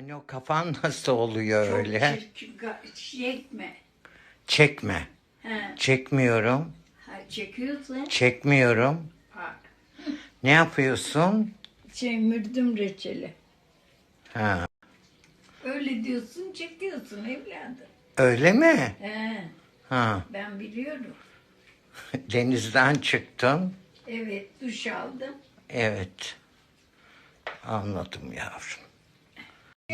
Anne o kafan nasıl oluyor öyle? Çok ga- çekme. Çekme. He. Çekmiyorum. Ha, çekiyorsun. Çekmiyorum. Bak. Ne yapıyorsun? Çemirdim reçeli. Ha. Öyle diyorsun çekiyorsun evladım. Öyle mi? He, Ha. ben biliyorum. Denizden çıktın. Evet duş aldım. Evet. Anladım yavrum.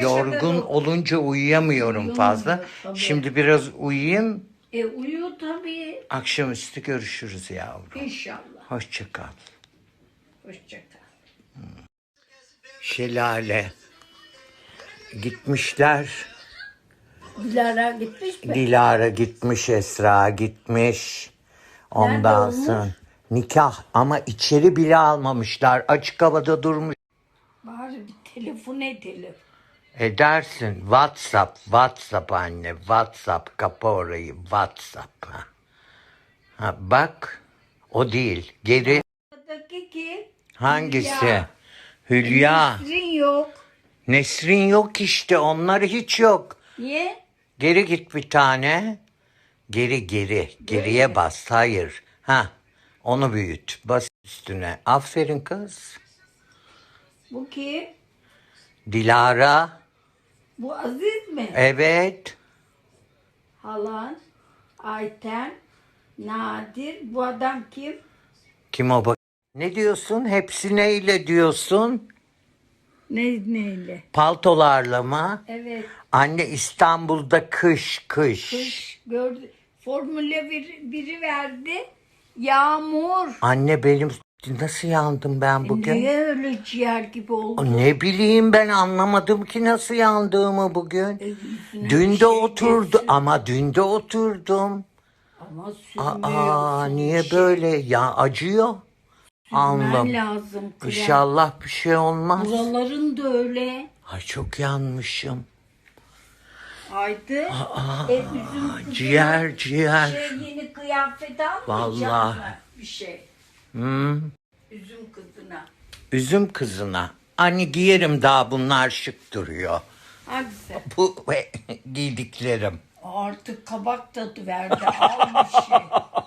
Yorgun olunca uyuyamıyorum fazla. Tabii. Şimdi biraz uyuyayım. E uyu tabii. Akşamüstü görüşürüz yavrum. İnşallah. Hoşça kal. Hoşça kal. Şelale. Gitmişler. Dilara gitmiş mi? Dilara gitmiş, Esra gitmiş. Ondan olmuş? sonra nikah ama içeri bile almamışlar. Açık havada durmuş. Bari bir telefon edelim. Edersin. WhatsApp, WhatsApp anne. WhatsApp kapı orayı. WhatsApp. Ha. Ha, bak. O değil. Geri Buradaki ki hangisi? Hülya. Hülya. Nesrin yok. Nesrin yok işte. Onlar hiç yok. Niye? Geri git bir tane. Geri geri. Geriye bas. Hayır. Ha. Onu büyüt. Bas üstüne. Aferin kız. Bu kim? Dilara. Bu Aziz mi? Evet. Halan, Ayten, Nadir. Bu adam kim? Kim o bak? Ne diyorsun? Hepsi neyle diyorsun? Ne neyle? Paltolarla mı? Evet. Anne İstanbul'da kış kış. Kış gördü. Formüle bir, biri verdi. Yağmur. Anne benim nasıl yandım ben bugün? Niye öyle ciğer gibi oldu? Ne bileyim ben anlamadım ki nasıl yandığımı bugün. yüzüne Dün de şey oturdu geçsin. ama dün de oturdum. Ama Aa niye şey. böyle ya acıyor? Anlam. lazım. krem. İnşallah bir şey olmaz. Buraların da öyle. Ay çok yanmışım. Aydı. e, üzüm kızına Ciğer ciğer. Şey, yeni kıyafet almayacak Vallahi. mı? Bir şey. Hmm. Üzüm kızına. Üzüm kızına. Anne giyerim daha bunlar şık duruyor. Hangisi? Bu giydiklerim. Artık kabak tadı verdi. Al bir şey.